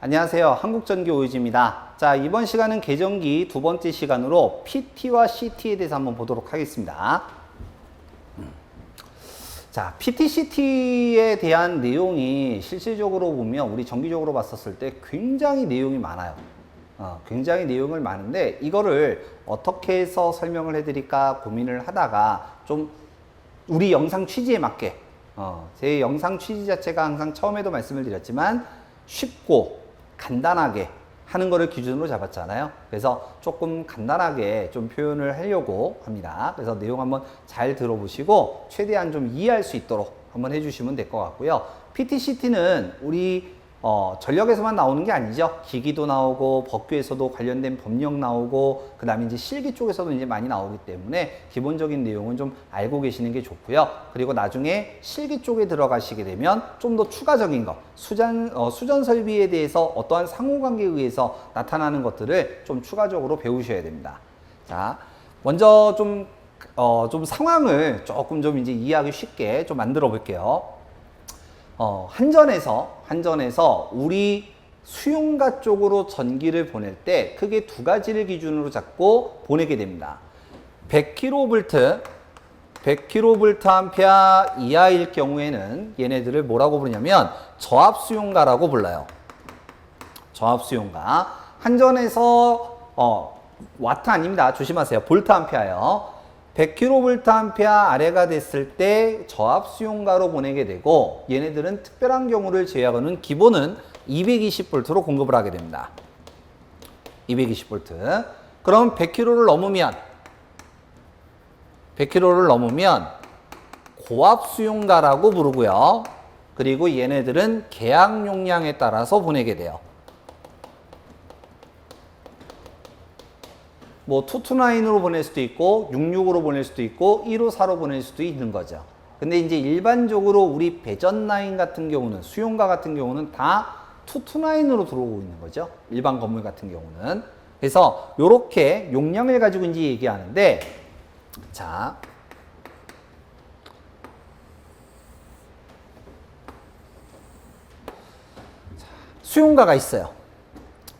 안녕하세요. 한국전기 오유지입니다. 자, 이번 시간은 계정기 두 번째 시간으로 PT와 CT에 대해서 한번 보도록 하겠습니다. 음. 자, PT, CT에 대한 내용이 실질적으로 보면 우리 정기적으로 봤었을 때 굉장히 내용이 많아요. 어, 굉장히 내용을 많은데 이거를 어떻게 해서 설명을 해드릴까 고민을 하다가 좀 우리 영상 취지에 맞게 어, 제 영상 취지 자체가 항상 처음에도 말씀을 드렸지만 쉽고 간단하게 하는 거를 기준으로 잡았잖아요. 그래서 조금 간단하게 좀 표현을 하려고 합니다. 그래서 내용 한번 잘 들어보시고 최대한 좀 이해할 수 있도록 한번 해주시면 될 것 같고요. PTCT는 우리 어, 전력에서만 나오는 게 아니죠. 기기도 나오고 법규에서도 관련된 법령 나오고 그다음에 이제 실기 쪽에서도 이제 많이 나오기 때문에 기본적인 내용은 좀 알고 계시는 게 좋고요. 그리고 나중에 실기 쪽에 들어가시게 되면 좀 더 추가적인 거 수전 어, 수전 설비에 대해서 어떠한 상호관계에 의해서 나타나는 것들을 좀 추가적으로 배우셔야 됩니다. 자, 먼저 좀 어, 좀 상황을 조금 좀 이제 이해하기 쉽게 좀 만들어 볼게요. 어, 한전에서 한전에서 우리 수용가 쪽으로 전기를 보낼 때 크게 두 가지를 기준으로 잡고 보내게 됩니다. 100kV 100kVA 이하일 경우에는 얘네들을 뭐라고 부르냐면 저압 수용가라고 불러요. 저압 수용가. 한전에서 어, 와트 아닙니다. 조심하세요. 볼트 암페어요. 100kV 아래가 됐을 때 저압 수용가로 보내게 되고 얘네들은 특별한 경우를 제외하고는 기본은 220V로 공급을 하게 됩니다. 220V. 그럼 100kV를 넘으면 100kV를 넘으면 고압 수용가라고 부르고요. 그리고 얘네들은 계약 용량에 따라서 보내게 돼요. 뭐 투투나인으로 보낼 수도 있고 66으로 보낼 수도 있고 154로 보낼 수도 있는 거죠. 근데 이제 일반적으로 우리 배전 라인 같은 경우는 수용가 같은 경우는 다 투투나인으로 들어오고 있는 거죠. 일반 건물 같은 경우는. 그래서 요렇게 용량을 가지고 이제 얘기하는데 자 수용가가 있어요.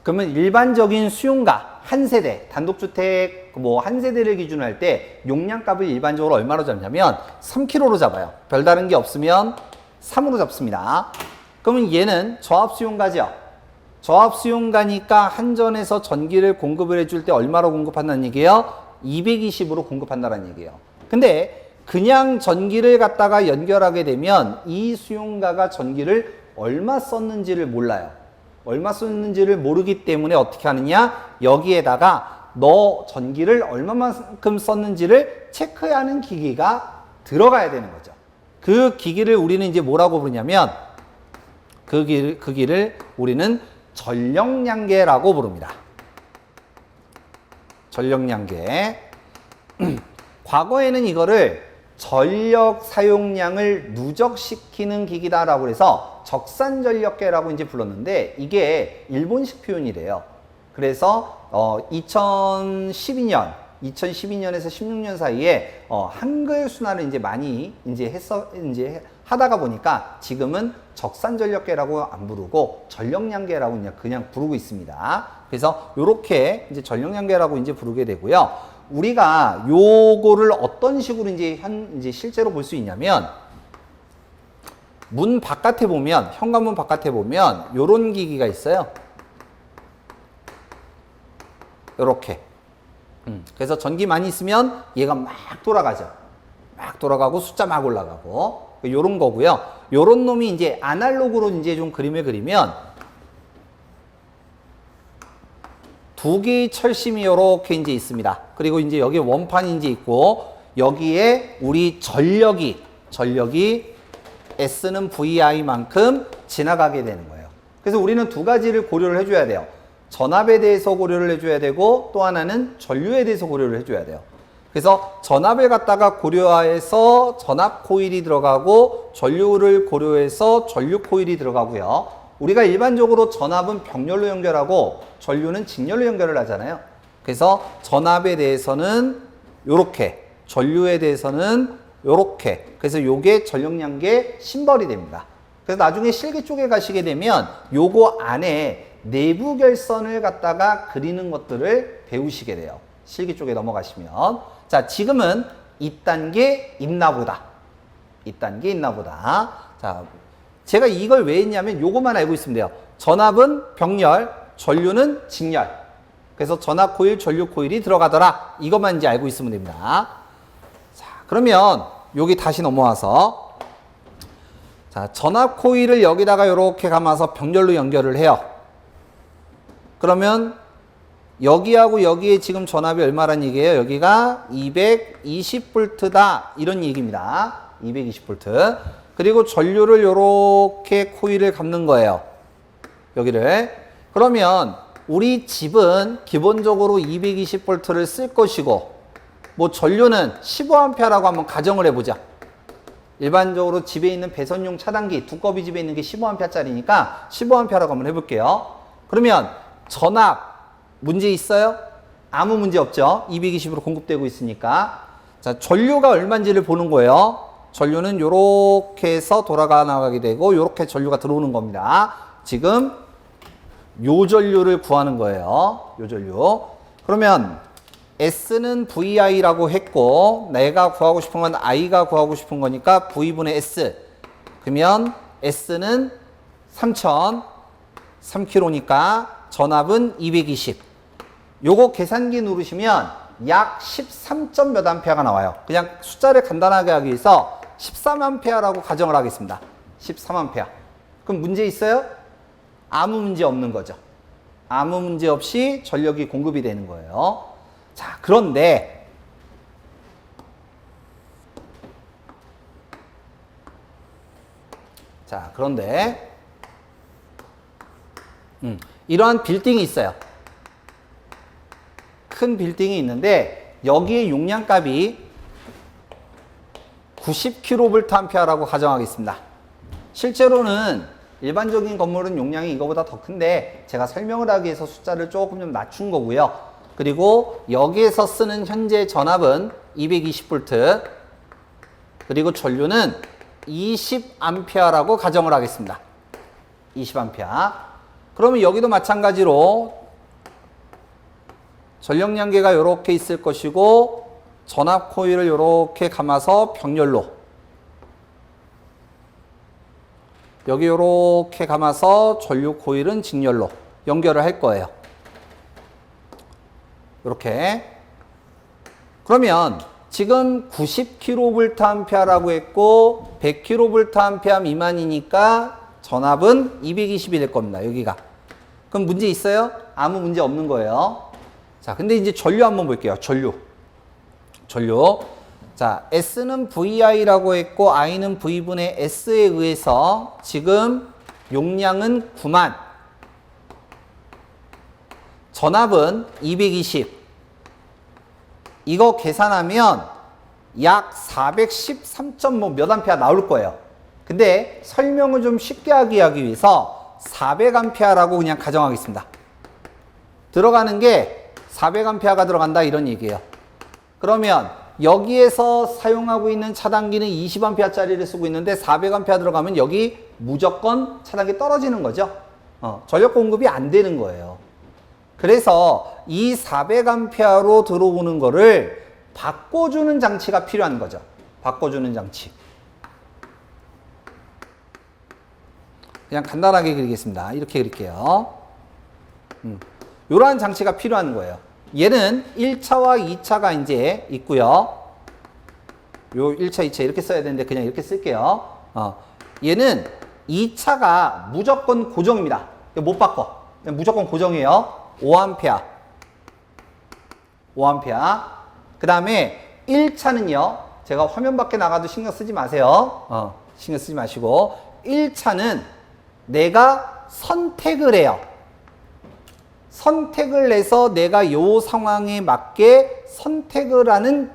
그러면 일반적인 수용가 한 세대 단독주택 뭐 한 세대를 기준으로 할때 용량값을 일반적으로 얼마로 잡냐면 3kg로 잡아요. 별다른 게 없으면 3으로 잡습니다. 그러면 얘는 저압 수용가죠. 저압 수용가니까 한전에서 전기를 공급을 해줄 때 얼마로 공급한다는 얘기예요? 220으로 공급한다는 얘기예요. 근데 그냥 전기를 갖다가 연결하게 되면 이 수용가가 전기를 얼마 썼는지를 몰라요. 얼마 썼는지를 모르기 때문에 어떻게 하느냐? 여기에다가 너 전기를 얼마만큼 썼는지를 체크하는 기기가 들어가야 되는 거죠. 그 기기를 우리는 이제 뭐라고 부르냐면 그 기를, 그 기를 우리는 전력량계라고 부릅니다. 전력량계. 과거에는 이거를 전력 사용량을 누적시키는 기기다라고 해서 적산 전력계라고 이제 불렀는데 이게 일본식 표현이래요. 그래서 어 2012년 2012년에서 16년 사이에 어 한글 순화를 이제 많이 이제 했어 이제 하다가 보니까 지금은 적산 전력계라고 안 부르고 전력량계라고 그냥 부르고 있습니다. 그래서 요렇게 이제 전력량계라고 이제 부르게 되고요. 우리가 요거를 어떤 식으로 이제 현 이제 실제로 볼 수 있냐면 문 바깥에 보면 현관문 바깥에 보면 요런 기기가 있어요. 요렇게. 음, 그래서 전기 많이 있으면 얘가 막 돌아가죠. 막 돌아가고 숫자 막 올라가고 요런 거고요. 요런 놈이 이제 아날로그로 이제 좀 그림을 그리면 두 개의 철심이 이렇게 이제 있습니다. 그리고 이제 여기 원판이 이제 있고 여기에 우리 전력이 전력이 S는 VI만큼 지나가게 되는 거예요. 그래서 우리는 두 가지를 고려를 해줘야 돼요. 전압에 대해서 고려를 해줘야 되고 또 하나는 전류에 대해서 고려를 해줘야 돼요. 그래서 전압을 갖다가 고려해서 전압 코일이 들어가고 전류를 고려해서 전류 코일이 들어가고요. 우리가 일반적으로 전압은 병렬로 연결하고 전류는 직렬로 연결을 하잖아요. 그래서 전압에 대해서는 이렇게 전류에 대해서는 이렇게 그래서 요게 전력량계 심벌이 됩니다. 그래서 나중에 실기 쪽에 가시게 되면 요거 안에 내부 결선을 갖다가 그리는 것들을 배우시게 돼요. 실기 쪽에 넘어가시면. 자, 지금은 2단계 있나 보다. 2단계 있나 보다. 자, 제가 이걸 왜 했냐면 요것만 알고 있으면 돼요. 전압은 병렬, 전류는 직렬. 그래서 전압 코일, 전류 코일이 들어가더라. 이것만 이제 알고 있으면 됩니다. 자, 그러면 여기 다시 넘어와서 자, 전압 코일을 여기다가 이렇게 감아서 병렬로 연결을 해요. 그러면 여기하고 여기에 지금 전압이 얼마란 얘기예요? 여기가 220V다. 이런 얘기입니다. 220V. 그리고 전류를 이렇게 코일을 감는 거예요. 여기를. 그러면 우리 집은 기본적으로 220V를 쓸 것이고, 뭐 전류는 15A라고 한번 가정을 해보자. 일반적으로 집에 있는 배선용 차단기, 두꺼비 집에 있는 게 15A짜리니까 15A라고 한번 해볼게요. 그러면 전압 문제 있어요? 아무 문제 없죠. 220으로 공급되고 있으니까. 자, 전류가 얼마인지를 보는 거예요. 전류는 이렇게 해서 돌아가 나가게 되고 이렇게 전류가 들어오는 겁니다. 지금 요 전류를 구하는 거예요. 요 전류. 그러면 S는 VI라고 했고 내가 구하고 싶은 건 I가 구하고 싶은 거니까 V분의 S. 그러면 S는 3000, 3kg니까 전압은 220. 요거 계산기 누르시면 약 13점 몇 암페어가 나와요. 그냥 숫자를 간단하게 하기 위해서 13암페어라고 가정을 하겠습니다. 13암페어. 그럼 문제 있어요? 아무 문제 없는 거죠. 아무 문제 없이 전력이 공급이 되는 거예요. 자, 그런데 자, 그런데 음, 이러한 빌딩이 있어요. 큰 빌딩이 있는데 여기에 용량값이 90kVA라고 가정하겠습니다. 실제로는 일반적인 건물은 용량이 이거보다 더 큰데 제가 설명을 하기 위해서 숫자를 조금 좀 낮춘 거고요. 그리고 여기에서 쓰는 현재 전압은 220V 그리고 전류는 20A라고 가정을 하겠습니다. 20A. 그러면 여기도 마찬가지로 전력량계가 이렇게 있을 것이고 전압 코일을 이렇게 감아서 병렬로 여기 이렇게 감아서 전류 코일은 직렬로 연결을 할 거예요. 이렇게 그러면 지금 90kVA라고 했고 100kVA 미만이니까 전압은 220이 될 겁니다. 여기가. 그럼 문제 있어요? 아무 문제 없는 거예요. 자, 근데 이제 전류 한번 볼게요. 전류. 전류. 자, S는 VI라고 했고 I는 V분의 S에 의해서 지금 용량은 9만. 전압은 220. 이거 계산하면 약 413.몇 암페어 나올 거예요. 근데 설명을 좀 쉽게 하기 위해서 400암페어라고 그냥 가정하겠습니다. 들어가는 게 400암페어가 들어간다 이런 얘기예요. 그러면 여기에서 사용하고 있는 차단기는 20A짜리를 쓰고 있는데 400A 들어가면 여기 무조건 차단기 떨어지는 거죠. 어, 전력 공급이 안 되는 거예요. 그래서 이 400A로 들어오는 거를 바꿔주는 장치가 필요한 거죠. 바꿔주는 장치. 그냥 간단하게 그리겠습니다. 이렇게 그릴게요. 음, 이러한 장치가 필요한 거예요. 얘는 1차와 2차가 이제 있고요. 요 1차, 2차 이렇게 써야 되는데 그냥 이렇게 쓸게요. 어, 얘는 2차가 무조건 고정입니다. 못 바꿔. 무조건 고정이에요. 5A. 5A. 그 다음에 1차는요. 제가 화면 밖에 나가도 신경 쓰지 마세요. 어, 신경 쓰지 마시고 1차는 내가 선택을 해요. 선택을 해서 내가 요 상황에 맞게 선택을 하는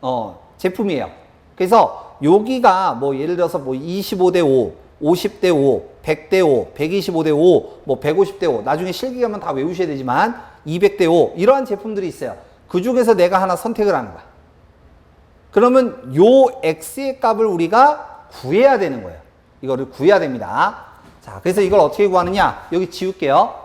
어, 제품이에요. 그래서 여기가 뭐 예를 들어서 뭐 25대 5, 50대 5, 100대 5, 125대 5, 뭐 150대 5, 나중에 실기 가면 다 외우셔야 되지만 200대 5 이러한 제품들이 있어요. 그 중에서 내가 하나 선택을 하는 거야. 그러면 요 x의 값을 우리가 구해야 되는 거예요. 이거를 구해야 됩니다. 자, 그래서 이걸 어떻게 구하느냐? 여기 지울게요.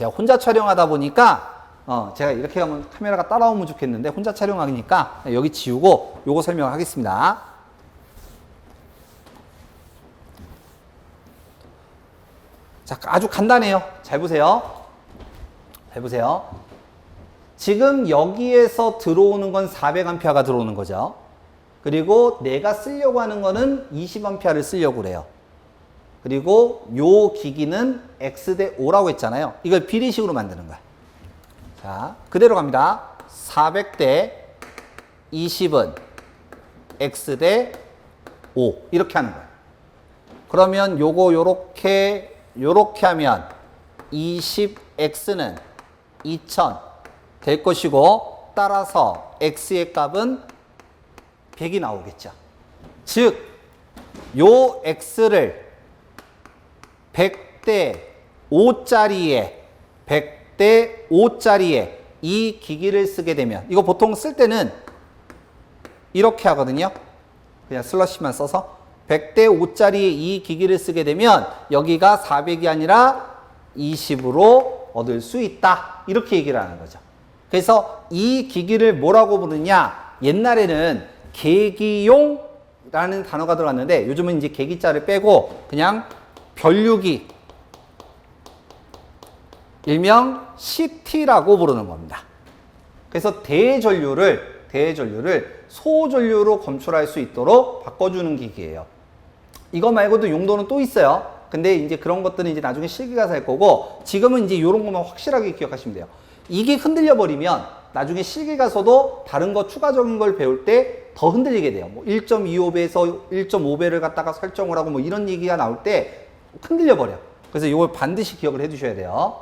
제가 혼자 촬영하다 보니까 어, 제가 이렇게 하면 카메라가 따라오면 좋겠는데 혼자 촬영하니까 여기 지우고 요거 설명을 하겠습니다. 자, 아주 간단해요. 잘 보세요. 잘 보세요. 지금 여기에서 들어오는 건 400A가 들어오는 거죠. 그리고 내가 쓰려고 하는 거는 20A를 쓰려고 그래요. 그리고 요 기기는 X 대 5라고 했잖아요. 이걸 비례식으로 만드는 거야. 자, 그대로 갑니다. 400대 20은 X 대 5. 이렇게 하는 거야. 그러면 요거 요렇게 요렇게 하면 20x는 2000 될 것이고 따라서 x의 값은 100이 나오겠죠. 즉, 요 x를 100대 5짜리에 100대 5짜리에 이 기기를 쓰게 되면 이거 보통 쓸 때는 이렇게 하거든요. 그냥 슬러시만 써서 100대 5짜리 이 기기를 쓰게 되면 여기가 400이 아니라 20으로 얻을 수 있다. 이렇게 얘기를 하는 거죠. 그래서 이 기기를 뭐라고 부르냐? 옛날에는 계기용라는 단어가 들어갔는데 요즘은 이제 계기자를 빼고 그냥 변류기 일명 CT라고 부르는 겁니다. 그래서 대전류를 대전류를 소전류로 검출할 수 있도록 바꿔주는 기기예요. 이거 말고도 용도는 또 있어요. 근데 이제 그런 것들은 이제 나중에 실기가서 할 거고 지금은 이제 이런 것만 확실하게 기억하시면 돼요. 이게 흔들려 버리면 나중에 실기가서도 다른 거 추가적인 걸 배울 때 더 흔들리게 돼요. 뭐 1.25배에서 1.5배를 갖다가 설정을 하고 뭐 이런 얘기가 나올 때 흔들려 버려. 그래서 이걸 반드시 기억을 해 두셔야 돼요.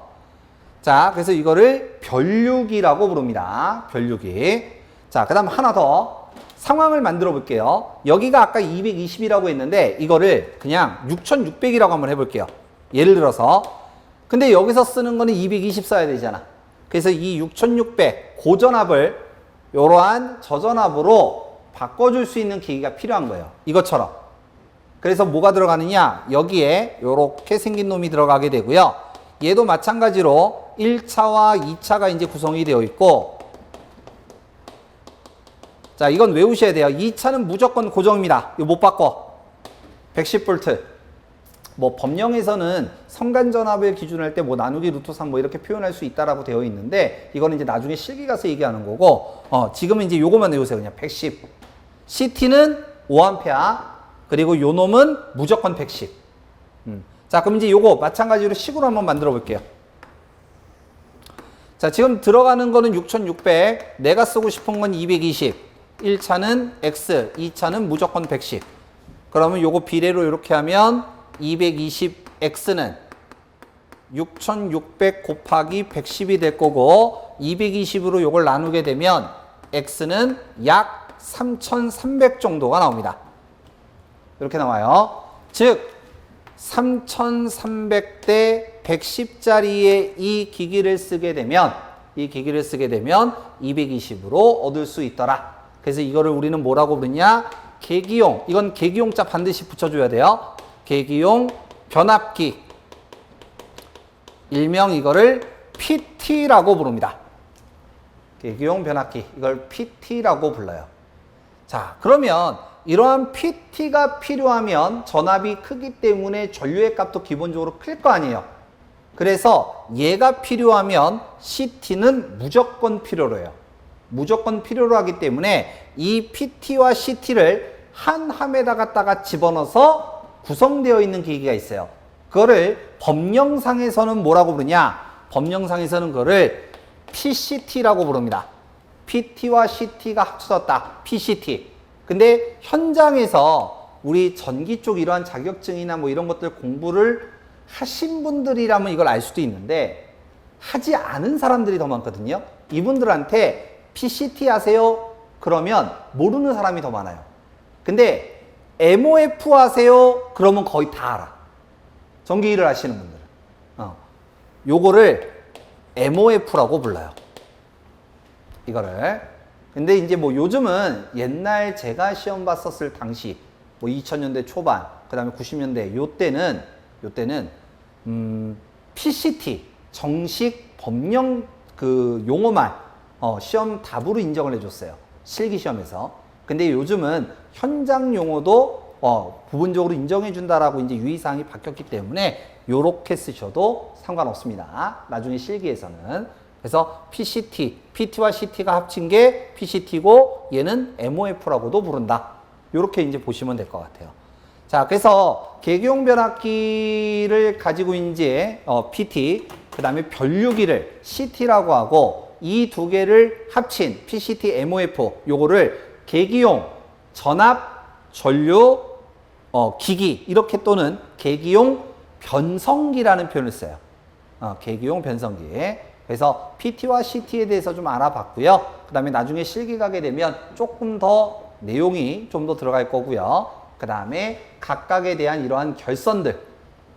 자, 그래서 이거를 변류기라고 부릅니다. 변류기. 자, 그 다음 하나 더 상황을 만들어 볼게요. 여기가 아까 220이라고 했는데 이거를 그냥 6600이라고 한번 해볼게요. 예를 들어서. 근데 여기서 쓰는 거는 220 써야 되잖아. 그래서 이 6600 고전압을 이러한 저전압으로 바꿔줄 수 있는 기기가 필요한 거예요. 이것처럼. 그래서 뭐가 들어가느냐? 여기에 이렇게 생긴 놈이 들어가게 되고요. 얘도 마찬가지로 1차와 2차가 이제 구성이 되어 있고 자, 이건 외우셔야 돼요. 2차는 무조건 고정입니다. 이거 못 바꿔. 110V. 뭐 법령에서는 성간 전압을 기준할 때 뭐 나누기 루트 3 뭐 이렇게 표현할 수 있다라고 되어 있는데 이거는 이제 나중에 실기 가서 얘기하는 거고 어, 지금은 이제 요거만 외우세요. 그냥 110. CT는 5A 그리고 요 놈은 무조건 110. 음. 자, 그럼 이제 요거 마찬가지로 식으로 한번 만들어 볼게요. 자, 지금 들어가는 거는 6600. 내가 쓰고 싶은 건 220. 1차는 X, 2차는 무조건 110. 그러면 요거 비례로 이렇게 하면 220X는 6600 곱하기 110이 될 거고 220으로 요걸 나누게 되면 X는 약 3300 정도가 나옵니다. 이렇게 나와요. 즉 3300대 110짜리의 이 기기를 쓰게 되면 이 기기를 쓰게 되면 220으로 얻을 수 있더라. 그래서 이거를 우리는 뭐라고 부르냐? 계기용. 이건 계기용자 반드시 붙여줘야 돼요. 계기용 변압기. 일명 이거를 PT라고 부릅니다. 계기용 변압기. 이걸 PT라고 불러요. 자, 그러면 이러한 PT가 필요하면 전압이 크기 때문에 전류의 값도 기본적으로 클 거 아니에요. 그래서 얘가 필요하면 CT는 무조건 필요로 해요. 무조건 필요로 하기 때문에 이 PT와 CT를 한 함에다 갖다가 집어넣어서 구성되어 있는 기기가 있어요. 그거를 법령상에서는 뭐라고 부르냐? 법령상에서는 그거를 PCT라고 부릅니다. PT와 CT가 합쳐졌다. PCT. 근데 현장에서 우리 전기 쪽 이러한 자격증이나 뭐 이런 것들 공부를 하신 분들이라면 이걸 알 수도 있는데 하지 않은 사람들이 더 많거든요. 이분들한테 PCT 하세요? 그러면 모르는 사람이 더 많아요. 근데 MOF 하세요? 그러면 거의 다 알아. 전기 일을 하시는 분들은. 어. 요거를 MOF라고 불러요. 이거를. 근데 이제 뭐 요즘은 옛날 제가 시험 봤었을 당시 뭐 2000년대 초반, 그 다음에 90년대 요 때는 요 때는 음, PCT 정식 법령 그 용어만 어, 시험 답으로 인정을 해줬어요. 실기 시험에서. 근데 요즘은 현장 용어도 어, 부분적으로 인정해준다라고 이제 유의사항이 바뀌었기 때문에 요렇게 쓰셔도 상관없습니다. 나중에 실기에서는. 그래서 PCT, PT와 CT가 합친 게 PCT고 얘는 MOF라고도 부른다. 요렇게 이제 보시면 될 것 같아요. 자, 그래서 개교용 변압기를 가지고 이제 어, PT, 그 다음에 변류기를 CT라고 하고 이 두 개를 합친 PCT, MOF 요거를 계기용 전압 전류 어, 기기 이렇게 또는 계기용 변성기라는 표현을 써요. 어, 계기용 변성기. 그래서 PT와 CT에 대해서 좀 알아봤고요. 그 다음에 나중에 실기 가게 되면 조금 더 내용이 좀 더 들어갈 거고요. 그 다음에 각각에 대한 이러한 결선들,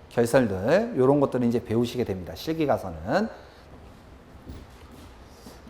결선들, 이런 것들을 이제 배우시게 됩니다. 실기 가서는.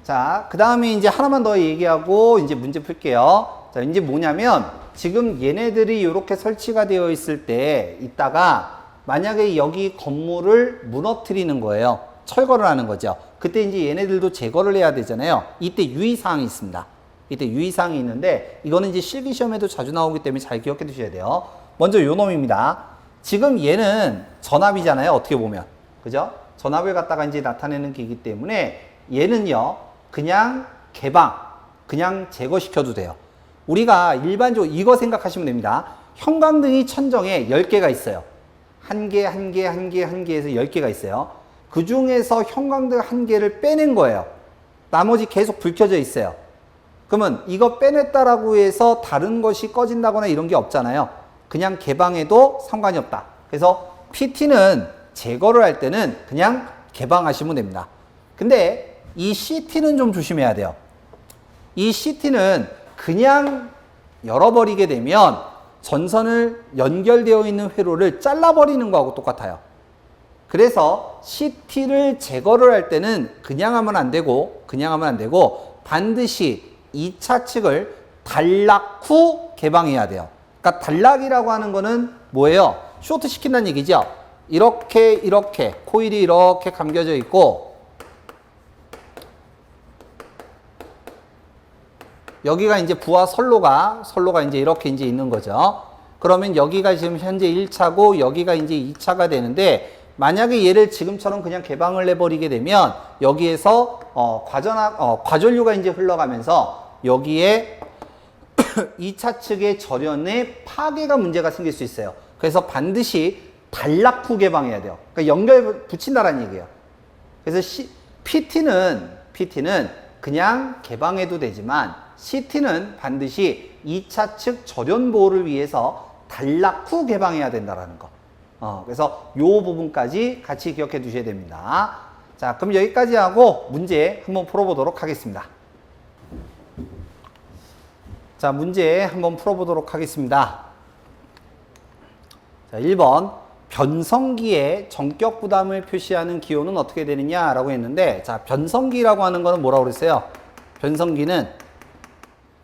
자, 그 다음에 이제 하나만 더 얘기하고 이제 문제 풀게요. 자, 이제 뭐냐면 지금 얘네들이 이렇게 설치가 되어 있을 때 이따가 만약에 여기 건물을 무너뜨리는 거예요. 철거를 하는 거죠. 그때 이제 얘네들도 제거를 해야 되잖아요. 이때 유의사항이 있습니다. 이때 유의사항이 있는데 이거는 이제 실기시험에도 자주 나오기 때문에 잘 기억해 두셔야 돼요. 먼저 요 놈입니다. 지금 얘는 전압이잖아요. 어떻게 보면. 그죠? 전압을 갖다가 이제 나타내는 기기 때문에 얘는요. 그냥 개방, 그냥 제거시켜도 돼요. 우리가 일반적으로 이거 생각하시면 됩니다. 형광등이 천정에 10개가 있어요. 한 개, 한 개, 한 개, 한 개에서 10개가 있어요. 그 중에서 형광등 한 개를 빼낸 거예요. 나머지 계속 불 켜져 있어요. 그러면 이거 빼냈다라고 해서 다른 것이 꺼진다거나 이런 게 없잖아요. 그냥 개방해도 상관이 없다. 그래서 PT는 제거를 할 때는 그냥 개방하시면 됩니다. 근데 이 CT는 좀 조심해야 돼요. 이 CT는 그냥 열어버리게 되면 전선을 연결되어 있는 회로를 잘라버리는 거하고 똑같아요. 그래서 CT를 제거를 할 때는 그냥 하면 안 되고, 그냥 하면 안 되고, 반드시 2차 측을 단락 후 개방해야 돼요. 그러니까 단락이라고 하는 거는 뭐예요? 쇼트 시킨다는 얘기죠. 이렇게, 이렇게, 코일이 이렇게 감겨져 있고, 여기가 이제 부하 선로가, 선로가 이제 이렇게 이제 있는 거죠. 그러면 여기가 지금 현재 1차고 여기가 이제 2차가 되는데 만약에 얘를 지금처럼 그냥 개방을 해버리게 되면 여기에서 어, 과전하, 어, 과전류가 이제 흘러가면서 여기에 2차 측의 절연에 파괴가 문제가 생길 수 있어요. 그래서 반드시 단락 후 개방해야 돼요. 그러니까 연결 붙인다라는 얘기예요. 그래서 C, PT는 PT는 그냥 개방해도 되지만 CT는 반드시 2차 측 절연 보호를 위해서 단락 후 개방해야 된다라는 거. 어, 그래서 요 부분까지 같이 기억해 두셔야 됩니다. 자, 그럼 여기까지 하고 문제 한번 풀어보도록 하겠습니다. 자, 문제 한번 풀어보도록 하겠습니다. 자, 1번. 변성기에 전격 부담을 표시하는 기호는 어떻게 되느냐라고 했는데, 자, 변성기라고 하는 거는 뭐라고 그랬어요? 변성기는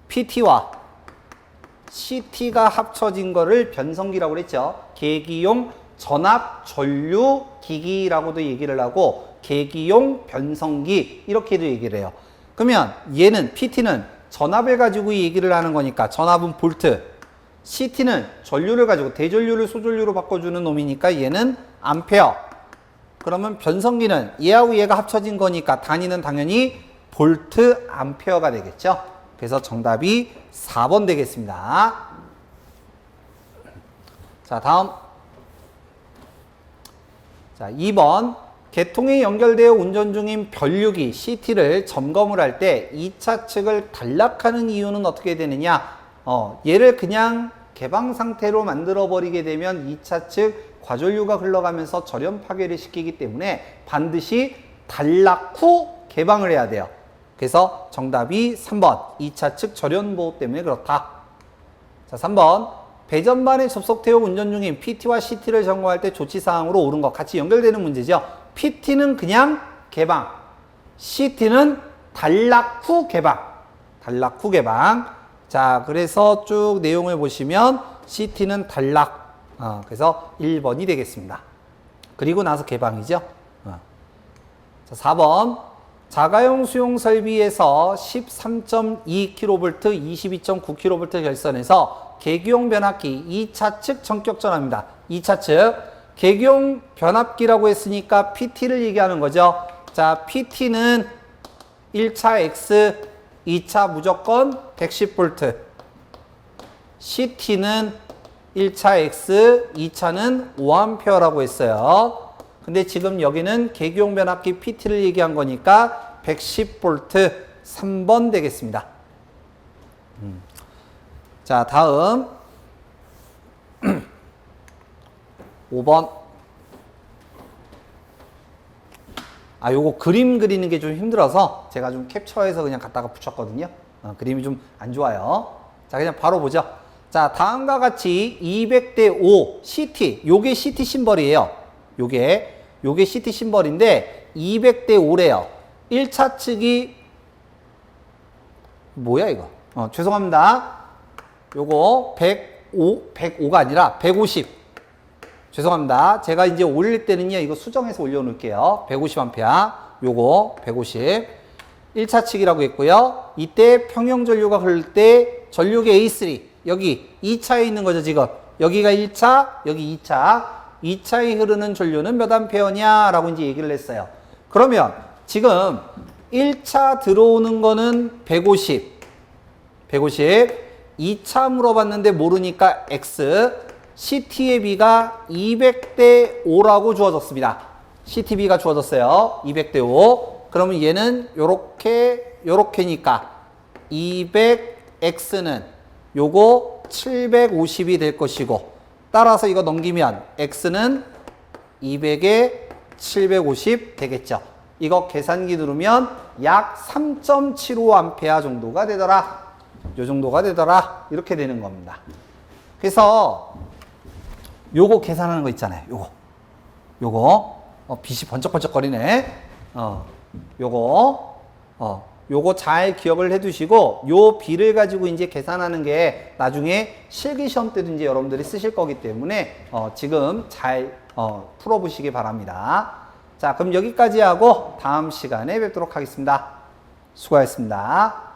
PT와 CT가 합쳐진 거를 변성기라고 그랬죠. 계기용 전압 전류 기기라고도 얘기를 하고 계기용 변성기 이렇게도 얘기를 해요. 그러면 얘는 PT는 전압을 가지고 얘기를 하는 거니까 전압은 볼트, CT는 전류를 가지고 대전류를 소전류로 바꿔주는 놈이니까 얘는 암페어. 그러면 변성기는 얘하고 얘가 합쳐진 거니까 단위는 당연히 볼트 암페어가 되겠죠. 그래서 정답이 4번 되겠습니다. 자, 다음. 자, 2번. 개통에 연결되어 운전 중인 변류기 CT를 점검을 할 때 2차 측을 단락하는 이유는 어떻게 되느냐? 어, 얘를 그냥 개방 상태로 만들어 버리게 되면 2차 측 과전류가 흘러가면서 절연 파괴를 시키기 때문에 반드시 단락 후 개방을 해야 돼요. 그래서 정답이 3번. 2차 측 절연 보호 때문에 그렇다. 자, 3번. 배전반에 접속되어 운전 중인 PT와 CT를 점검할 때 조치사항으로 옳은 것 같이 연결되는 문제죠. PT는 그냥 개방, CT는 단락 후 개방. 단락 후 개방. 자, 그래서 쭉 내용을 보시면 CT는 단락. 어, 그래서 1번이 되겠습니다. 그리고 나서 개방이죠. 어. 자, 4번. 자가용 수용 설비에서 13.2kV, 22.9kV 결선에서 계기용 변압기 2차 측 전격 전압입니다. 2차 측. 계기용 변압기라고 했으니까 PT를 얘기하는 거죠. 자, PT는 1차 X, 2차 무조건 110V. CT는 1차 X, 2차는 5A라고 했어요. 근데 지금 여기는 계기용 변압기 PT를 얘기한 거니까 110V 3번 되겠습니다. 음. 자, 다음 5번. 아, 요거 그림 그리는 게 좀 힘들어서 제가 좀 캡처해서 그냥 갖다가 붙였거든요. 어, 그림이 좀 안 좋아요. 자, 그냥 바로 보죠. 자, 다음과 같이 200대 5 CT, 요게 CT 심벌이에요. 요게, 요게 CT 심벌인데 200대 5래요. 1차 측이 뭐야 이거? 어, 죄송합니다. 요거 105, 105가 아니라 150. 죄송합니다. 제가 이제 올릴 때는요, 이거 수정해서 올려놓을게요. 150A. 요거 150. 1차 측이라고 했고요. 이때 평형 전류가 흐를 때 전류계 A3. 여기 2차에 있는 거죠, 지금. 여기가 1차, 여기 2차. 2차에 흐르는 전류는 몇 암페어냐? 라고 이제 얘기를 했어요. 그러면 지금 1차 들어오는 거는 150. 150. 2차 물어봤는데 모르니까 X. CT의 B가 200대 5라고 주어졌습니다. CTB가 주어졌어요. 200대 5. 그러면 얘는 요렇게, 요렇게니까 200X는 요거 750이 될 것이고 따라서 이거 넘기면 X는 200에 750 되겠죠. 이거 계산기 누르면 약 3.75A 정도가 되더라. 요 정도가 되더라. 이렇게 되는 겁니다. 그래서 요거 계산하는 거 있잖아요. 요거. 요거. 어, 빛이 번쩍번쩍거리네. 어, 요거. 어, 요거 잘 기억을 해 두시고, 요 비를 가지고 이제 계산하는 게 나중에 실기 시험 때도 이제 여러분들이 쓰실 거기 때문에, 어, 지금 잘, 어, 풀어 보시기 바랍니다. 자, 그럼 여기까지 하고 다음 시간에 뵙도록 하겠습니다. 수고하셨습니다.